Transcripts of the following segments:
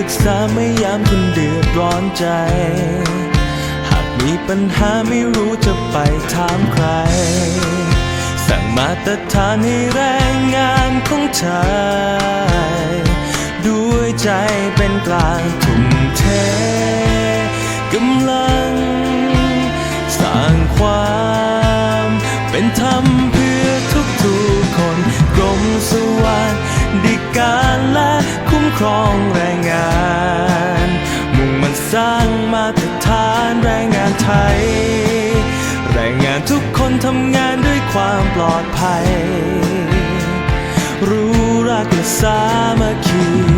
ปรึกษาไม่ยามคุณเดือดร้อนใจ หากมีปัญหาไม่รู้จะไปถามใคร สั่งมาตรฐานให้แรงงานของชายด้วยใจเป็นกลางทุ่มเทกำลัง สร้างความเป็นธรรมเพื่อทุกๆคนกรมสวัสดิการ คุ้มครองแรงงาน มุ่งมันสร้างมาตรฐานแรงงานไทย แรงงานทุกคนทำงานด้วยความปลอดภัย รู้รักและสามัคคี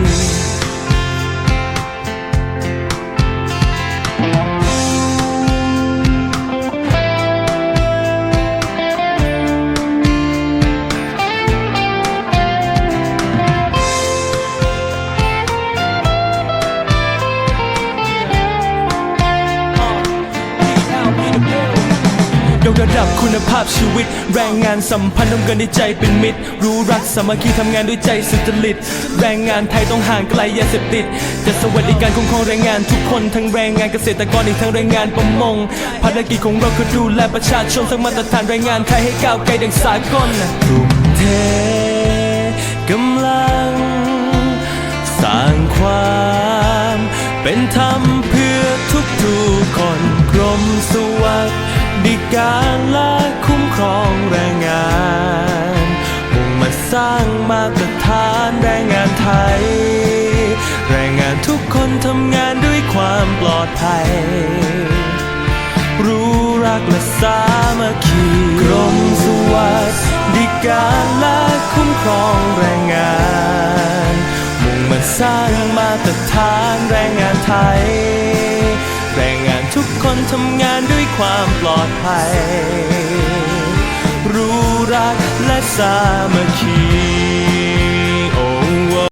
กระดับคุณภาพชีวิต แรงงานสัมพันธ์ต้องกันด้วยใจเป็นมิตร รู้รักสามัคคีทำงานด้วยใจสุจริต แรงงานไทยต้องห่างไกลยาเสพติดจะสวัสดิการคุ้มครองแรงงานทุกคนทั้งแรงงานเกษตรกรอีกทั้งแรงงานประมงภารกิจของเราคือดูแลประชาชนสร้างมาตรฐานแรงงานไทยให้ก้าวไกลดังสากลทุ่มเทกำลัง สร้างความเป็นธรรมเพื่อ การและคุ้มครองแรงงานมุ่งมาสร้างมาตรฐานแรงงานไทย แรงงานทุกคนทำงานด้วยความปลอดภัย รู้รักและสามัคคีกรมสวัสดิการและคุ้มครองแรงงาน มุ่งมันสร้างมาตรฐานแรงงานไทย แรงงาน ทุกคนทำงานด้วยความปลอดภัย รู้รักและสามัคคี